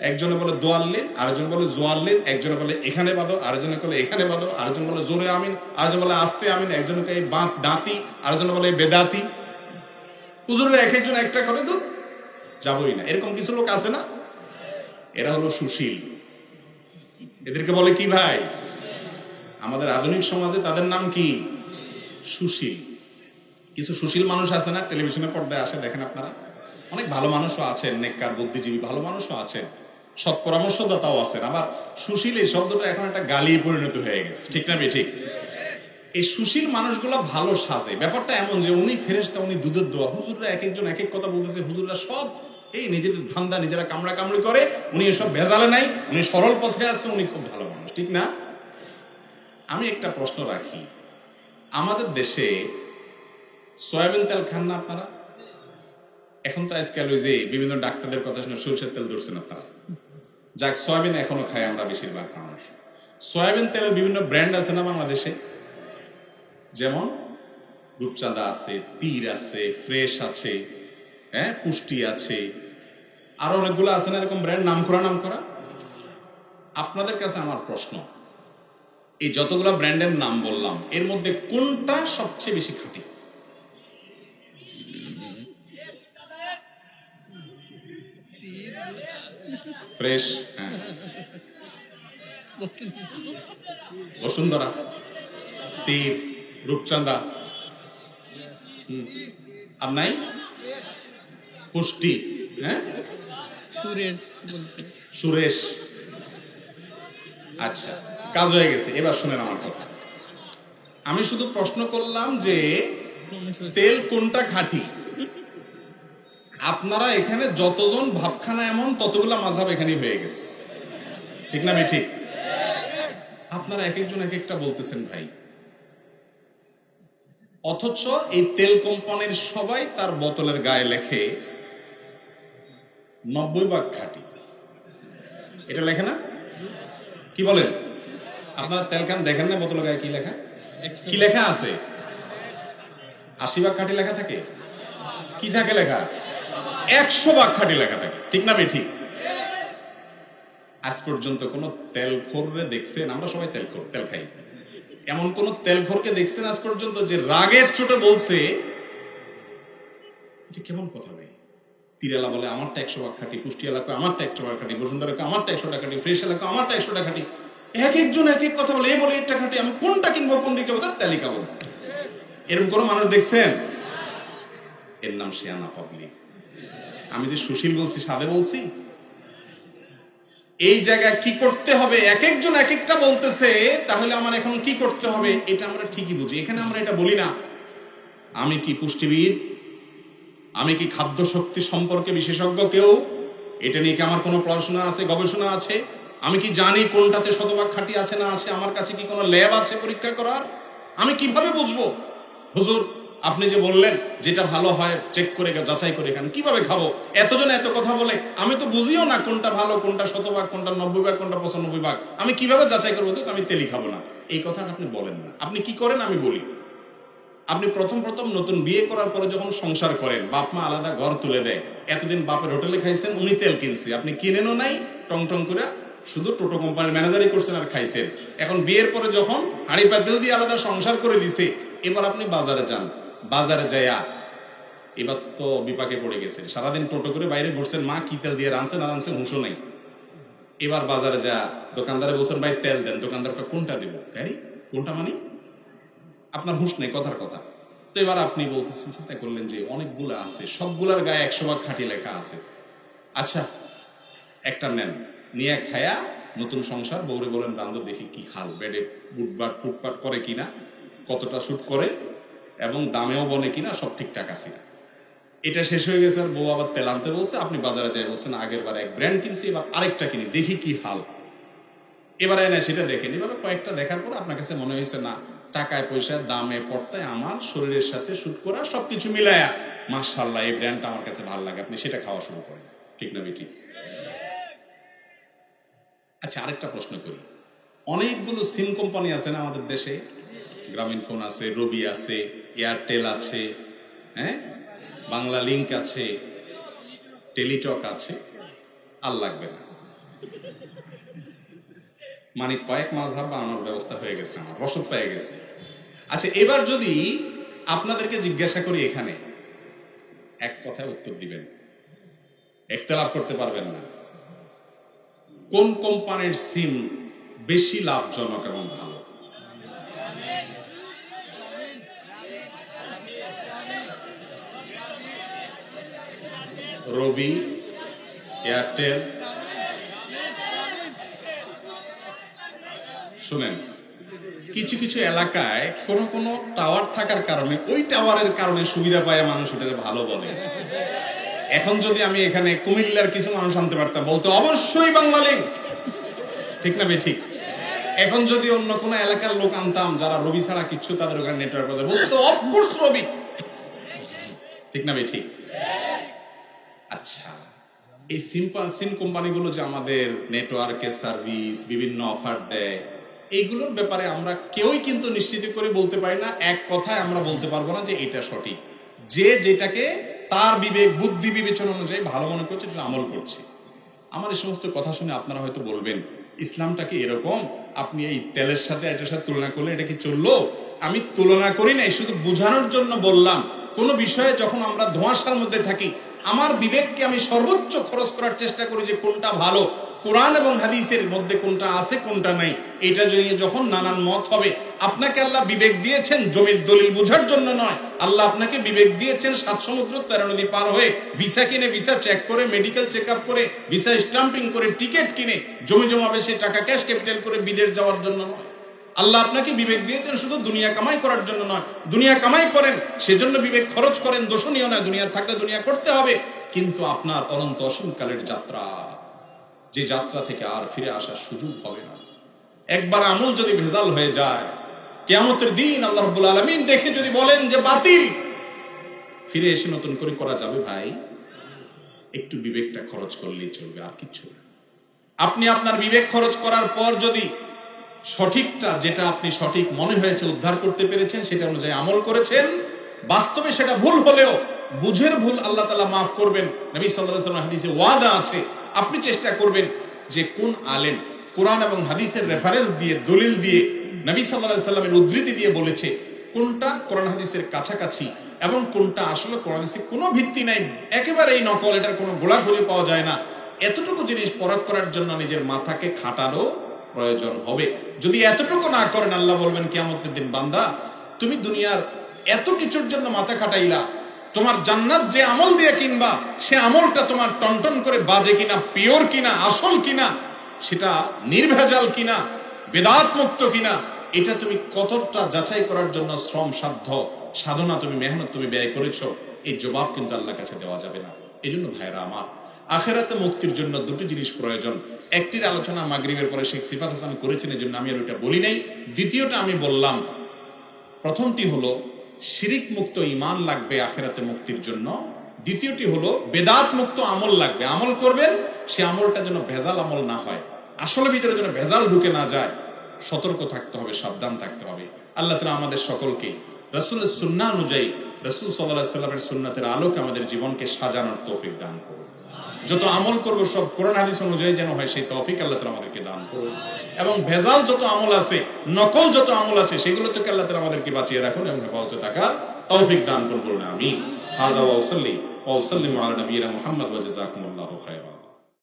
একজনে বলে দোয়াল্লিন, আরেকজন বলে জোয়াল্লিন, একজনে বলে এখানে বাঁধো, আরেকজনে বলে এখানে বাঁধো, আরেকজন বলে জোরে আমিন, আরেকজন বলে আস্তে আমিন একজনকে এই বাঁধ দাঁতি, আরেকজন বলে বেদাতি। হুজুরের এক একজন একটা করে তো যাবই না। এরকম কিছু লোক আছে না? এরা হলো সুশীল। এদেরকে বলে কি ভাই? আমাদের আধুনিক সমাজে তাদের নাম কি? সুশীল। কিছু সুশীল মানুষ আছে না? টেলিভিশনে পর্দায় আসে, দেখেন আপনারা। অনেক ভালো মানুষও আছেন, নেককার, বুদ্ধিজীবী, ভালো মানুষও আছেন। সৎ পরামর্শদাতাও আছেন। আবার সুশীল এই শব্দটা এখন একটা গালি পরিণত হয়ে গেছে। ঠিক না ঠিক এই সুশীল মানুষগুলো ভালো সাজে। ব্যাপারটা এমন যে উনি ফেরেস্তা উনি দুধের দোয়া। হুজুররা এক একজন এক এক কথা বলতেছে। হুজুররা সব এই নিজেদের ধান্দা নিজেরা কামড়া কামড়ি করে। উনি এসব ভেজালে নাই, উনি সরল পথে আছে, উনি খুব ভালো মানুষ। ঠিক না? আমি একটা প্রশ্ন রাখি। আমাদের দেশে সয়াবিন তেল খান না আপনারা? এখন তো আজকাল ওই যে বিভিন্ন ডাক্তারদের কথা শুনে সরষের তেল ধরছেন আপনারা। যাক, সয়াবিন এখনও খাই আমরা বেশিরভাগ মানুষ। সয়াবিন তেলের বিভিন্ন ব্র্যান্ড আছে না বাংলাদেশে? যেমন রূপচাঁদা আছে, তীর আছে, ফ্রেশ আছে হ্যাঁ পুষ্টি আছে। আরও অনেকগুলো আছে না এরকম ব্র্যান্ড? নাম করা নাম করা আপনাদের কাছে আমার প্রশ্ন, এই যতগুলো ব্র্যান্ডের নাম বললাম, এর মধ্যে কোনটা সবচেয়ে বেশি খাঁটি? ফ্রেশ হ্যাঁ। বসুন্ধরা তীর রূপচাঁদা। আর নাই? পুষ্টি হ্যাঁ? সুরেশ সুরেশ। আচ্ছা কাজ হয়ে গেছে এবার শুনেন আমার কথা। আমি শুধু প্রশ্ন করলাম যে তেল কোনটা খাঁটি আপনারা এখানে যতজন ভাবখানা এমন, ততগুলা মাঝাব এখানে হয়ে গেছে। ঠিক না ঠিক আপনারা এক একজন এক একটা বলতেছেন ভাই। অথচ এই তেল কোম্পানির সবাই তার বোতলের গায়ে লেখে নব্বই ভাগ খাঁটি। এটা লেখে না? কি বলেন? আপনারা তেল খান, দেখেন না বোতলের গায়ে কি লেখা? কি লেখা আছে? আশি ভাগ খাঁটি লেখা থাকে? কি থাকে লেখা? একশো ভাগ খাঁটি লেখা থাকে। ঠিক না ঠিক আজ পর্যন্ত কোন তেল খোররে দেখছেন? আমরা সবাই তেল খোর তেল খাই। এমন কোন তেল খোরকে দেখছেন আজ পর্যন্ত যে রাগের চোটে বলছে, এটা কেমন কথা ভাই? তিরালা বলে, আমারটা একশো ভাগ খাটি পুষ্টি এলাকা আমারটা একশো ভাগ খাটি, বসুন্ধরা আমারটা একশো টাকা খাটি ফ্রেশ এলাকা আমারটা একশো টাকা খাটি। এক একজন এক এক কথা বলে এ বলে এটা খাটি, আমি কোনটা কিনবো, কোন দিকে যাব, তার তালিকা বল এরকম কোনো মানুষ দেখছেন? এর নাম শেয়ানা পাবলিক। আমি যে সুশীল বলছি, সাদে বলছি? এই জায়গায় কি করতে হবে? এক একজন এক একটা বলতেছে, তাহলে আমার এখন কি করতে হবে? এটা আমরা ঠিকই বুঝি। এখানে আমরা এটা বলি না। আমি কি পুষ্টিবিদ? আমি কি খাদ্য শক্তি সম্পর্কে বিশেষজ্ঞ কেউ? এটা নিয়ে কি আমার কোনো পড়াশোনা আছে, গবেষণা আছে? আমি কি জানি কোনটাতে শতভাগ খাঁটি আছে না আছে? আমার কাছে কি কোনো ল্যাব আছে পরীক্ষা করার? আমি কীভাবে বুঝব? হুজুর আপনি যে বললেন, যেটা ভালো হয় চেক করে যাচাই করে খান। কীভাবে খাব? এতজন এত কথা বলে, আমি তো বুঝিও না কোনটা ভালো, কোনটা শতভাগ, কোনটা নব্বই ভাগ, কোনটা পঁচানব্বই ভাগ। আমি কীভাবে যাচাই করব তো? আমি তেলি খাব না। এই কথাটা আপনি বলেন না। আপনি কি করেন? আমি বলি। আপনি প্রথম প্রথম নতুন বিয়ে করার পরে যখন সংসার করেন, বাপ মা আলাদা ঘর তুলে দেয়। এতদিন বাপের হোটেলে খাইছেন, উনি তেল কিনছে। আপনি কিনেনও নাই টং টং করে শুধু টোটো কোম্পানির ম্যানেজারই করছেন আর খাইছেন। এখন বিয়ের পরে যখন হাড়ি পাতিল দিয়ে আলাদা সংসার করে দিছে, এবার আপনি বাজারে যান। বাজারে যাইয়া এবার তো বিপাকে পড়ে গেছেন। সারাদিন টোটো করে বাইরে ঘুরছেন মা কি তেল দিয়ে রানছেন আর রানছেন হুঁশো নেই। এবার বাজারে যা দোকানদারে বলছেন ভাই তেল দেন। দোকানদার কয়, কোনটা দেবো? হ্যাঁ কোনটা মানে? আপনার হুঁশ নেই কথার কথা। তো এবার আপনি বলতেছেন চিন্তা করলেন যে অনেকগুলো আছে সবগুলার গায়ে একশো ভাগ খাঁটি লেখা আছে। আচ্ছা একটা নেন। নিয়ে খায়া নতুন সংসার বউরে বলেন রান্ধো দেখি কি হাল বেডে বুটবাট ফুটপাট করে কিনা কতটা শুট করে? এবং দামেও বনে কিনা সব ঠিকঠাক আছে। এটা শেষ হয়ে গেছে, আর বউ আবার তেল আনতে বলছে, আপনি বাজারে যাই বলছেন, আগের বার এক ব্র্যান্ড কিনছি, এবার আরেকটা কিনি, দেখি কি হাল। এবার এনে সেটা দেখেন। এভাবে কয়েকটা দেখার পর আপনার কাছে মনে হয়েছে, না, টাকায়, পয়সায়, দামে পড়তায় আমার শরীরের সাথে শুট করা সবকিছু মিলায়া মার্শাল্লাহ এই ব্র্যান্ডটা আমার কাছে ভালো লাগে। আপনি সেটা খাওয়া শুরু করেন। ঠিক না, বেটি? আচ্ছা আরেকটা প্রশ্ন করি। অনেকগুলো সিম কোম্পানি আছে না আমাদের দেশে? গ্রামীণ ফোন আছে, রবি আছে এয়ারটেল আছে হ্যাঁ? বাংলা লিঙ্ক আছে টেলিটক আছে, আর লাগবে না। মানে কয়েক মাস মাঝহাব বানানোর ব্যবস্থা হয়ে গেছে আমার, রসদ পেয়ে গেছে। আচ্ছা এবার যদি আপনাদেরকে জিজ্ঞাসা করি এখানে, এক কথায় উত্তর দিবেন। একতলাপ করতে পারবেন না। কোন কোম্পানির সিম বেশি লাভজনক এবং ভালো? রবি এয়ারটেল শুনেন, কিছু কিছু এলাকায় কোন কোন টাওয়ার থাকার কারণে ওই টাওয়ারের কারণে সুবিধা পায় মানুষ ওটাকে ভালো বলে। এখন যদি আমি এখানে কুমিল্লার কিছু মানুষ আনতে পারতাম, বলতো অবশ্যই লিঙ্ক ঠিক না বে ঠিক? এখন যদি অন্য কোনো এলাকার লোক আনতাম, যারা রবি ছাড়া কিচ্ছু তাদের ওখানে নেটওয়ার্ক বলতো অফকোর্স রবি ঠিক না বে ঠিক? আচ্ছা। এই সিম্পল সিম কোম্পানিগুলো যে আমাদের নেটওয়ার্কের সার্ভিস, বিভিন্ন অফার দেয় এইগুলোর ব্যাপারে আমরা কেউই কিন্তু নিশ্চিত করে বলতে পারি না, এক কথায় আমরা বলতে পারব না যে এটা সঠিক। যে যেটাকে তার বিবেক, বুদ্ধি বিবেচনা অনুযায়ী ভালো মনে করছে, সেটা আমল করছে। আমার এই সমস্ত কথা শুনে আপনারা হয়তো বলবেন, ইসলামটা কি এরকম? আপনি এই তেলের সাথে এটার সাথে তুলনা করলে এটা কি চলল? আমি তুলনা করি নাই, শুধু বোঝানোর জন্য বললাম। কোনো বিষয়ে যখন আমরা ধোঁয়াশার মধ্যে থাকি আমার বিবেককে আমি সর্বোচ্চ খরচ করার চেষ্টা করি যে কোনটা ভালো। কোরআন এবং হাদিসের মধ্যে কোনটা আছে, কোনটা নাই, এটা নিয়ে যখন নানান মত হবে, আপনাকে আল্লাহ বিবেক দিয়েছেন জমির দলিল বোঝার জন্য নয়। আল্লাহ আপনাকে বিবেক দিয়েছেন সাত সমুদ্র তেরো নদী পার হয়ে ভিসা কিনে, ভিসা চেক করে মেডিকেল চেক আপ করে, ভিসা স্টাম্পিং করে টিকিট কিনে, জমি জমাবে সে টাকা ক্যাশ ক্যাপিটাল করে বিদেশ যাওয়ার জন্য নয়। আল্লাহ আপনাকে বিবেক দিয়েছেন শুধু দুনিয়া কামাই করার জন্য নয়। দুনিয়া কামাই করেন, সেজন্য বিবেক খরচ করেন দোষণীয় নয় দুনিয়া থাকলে দুনিয়া করতে হবে। কিন্তু আপনার অনন্ত অসীমকালের যাত্রা, যে যাত্রা থেকে আর ফিরে আসার সুযোগ হবে না। একবার আমল যদি ভেজাল হয়ে যায়, কেয়ামতের দিন আল্লাহ রব্বুল আলমিন দেখে যদি বলেন যে, বাতিল! ফিরে এসে নতুন করে করা যাবে ভাই। একটু বিবেকটা খরচ করলেই চলবে, আর কিচ্ছু না। আপনি আপনার বিবেক খরচ করার পর যদি সঠিকটা যেটা আপনি সঠিক মনে হয়েছে, উদ্ধার করতে পেরেছেন, সেটা অনুযায়ী আমল করেছেন। বাস্তবে সেটা ভুল হলেও বুঝের ভুল আল্লাহ তালা মাফ করবেন। নবী সাল্লাহ হাদিসে ওয়াদা আছে, আপনি চেষ্টা করবেন যে কোন আলেম কোরআন এবং হাদিসের রেফারেন্স দিয়ে, দলিল দিয়ে, নবী সাল্লাহ সাল্লামের উদ্ধৃতি দিয়ে বলেছে কোনটা কোরআন হাদিসের কাছাকাছি এবং কোনটা আসলে কোরআন হাদিসের কোনো ভিত্তি নাই। একেবারে এই নকল, এটার কোনো গোলা খুঁজে পাওয়া যায় না। এতটুকু জিনিস পরখ করার জন্য নিজের মাথাকে খাটারও প্রয়োজন হবে। যদি এতটুকু না করেন, আল্লাহ বলবেন, কিয়ামতের দিন, বান্দা, তুমি দুনিয়ার এত কিছুর জন্য মাথা খাটাইলা, তোমার জান্নাত যে আমল দিয়ে কিনবা, সে আমলটা তোমার টনটন করে বাজে কিনা, পিওর কিনা, আসল কিনা, সেটা নির্ভেজাল কিনা বেদাত মুক্ত কিনা, এটা তুমি কতটা যাচাই করার জন্য শ্রম সাধ্য, সাধনা তুমি, মেহনত তুমি ব্যয় করেছ, এই জবাব কিন্তু আল্লাহর কাছে দেওয়া যাবে না। এই জন্য ভাইরা আমার আখেরাতে মুক্তির জন্য দুটি জিনিস প্রয়োজন। একটির আলোচনা মাগরিবের পরে শেখ সিফাত হাসান করেছেন এই জন্য আমি আর ওইটা বলি নাই। দ্বিতীয়টা আমি বললাম, প্রথমটি হলো, শিরিক মুক্ত ইমান লাগবে আখেরাতে মুক্তির জন্য। দ্বিতীয়টি হলো, বেদাত মুক্ত আমল লাগবে। আমল করবেন, সে আমলটা যেন ভেজাল আমল না হয়। আসলে ভিতরে যেন ভেজাল ঢুকে না যায়। সতর্ক থাকতে হবে, সাবধান থাকতে হবে। আল্লাহ তালা আমাদের সকলকে রসুলের সুন্না অনুযায়ী, রসুল সাল্লাহ সাল্লামের সুন্নাতের আলোকে আমাদের জীবনকে সাজানোর তৌফিক দান করুন যত আমল করব, সব কোরআন, হাদিস অনুযায়ী যেন হয়, সেই তৌফিক আল্লাহ তালা আমাদেরকে দান করুন। এবং ভেজাল যত আমল আছে, নকল যত আমল আছে, সেগুলো থেকে আল্লাহ তালা আমাদেরকে বাঁচিয়ে রাখুন এবং হেফাজতে থাকার তৌফিক দান করুন আমি হাজা ওসল্লি ওসল্লিম আলা নবীরা মুহাম্মদ ওয়া জাযাকুমুল্লাহু খায়রা